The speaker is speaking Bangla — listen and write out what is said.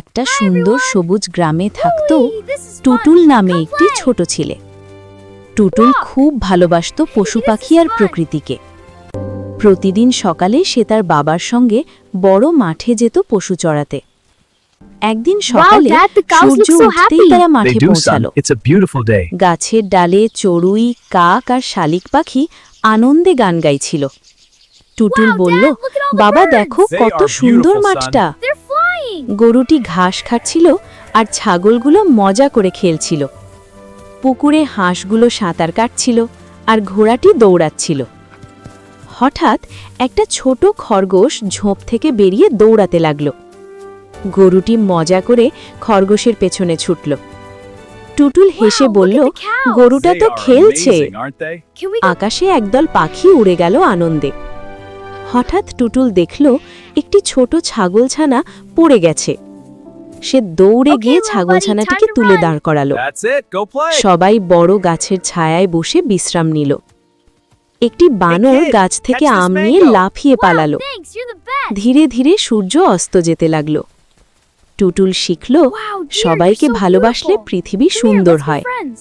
একটা সুন্দর সবুজ গ্রামে থাকত টুটুল নামে একটি ছোট ছেলে। টুটুল খুব ভালোবাসত পশু পাখি আর প্রকৃতিকে। প্রতিদিন সকালে সে তার বাবার সঙ্গে বড় মাঠে যেত পশু চড়াতে। একদিন সকালে সূর্য উঠতেই তারা মাঠে পৌঁছালো. গাছের ডালে চড়ুই কাক আর শালিক পাখি আনন্দে গান গাইছিল। টুটুল বলল বাবা দেখো কত সুন্দর মাঠটা. গরুটি ঘাস খাচ্ছিল আর ছাগলগুলো মজা করে খেলছিল। পুকুরে হাঁসগুলো সাঁতার কাটছিল আর ঘোড়াটি দৌড়াচ্ছিল। হঠাৎ একটা ছোট খরগোশ ঝোপ থেকে বেরিয়ে দৌড়াতে লাগল। গরুটি মজা করে খরগোশের পেছনে ছুটল। টুটুল হেসে বলল. গরুটা তো খেলছে? আকাশে একদল পাখি উড়ে গেল আনন্দে। হঠাৎ টুটুল দেখল একটি ছোট ছাগলছানা পড়ে গেছে। সে দৌড়ে গিয়ে ছাগলছানাটিকে তুলে দাঁড় করালো. সবাই বড় গাছের ছায়ায় বসে বিশ্রাম নিল। একটি বানর গাছ থেকে আম নিয়ে লাফিয়ে পালালো. ধীরে ধীরে সূর্য অস্ত যেতে লাগল। টুটুল শিখল সবাইকে ভালোবাসলে পৃথিবী সুন্দর হয়.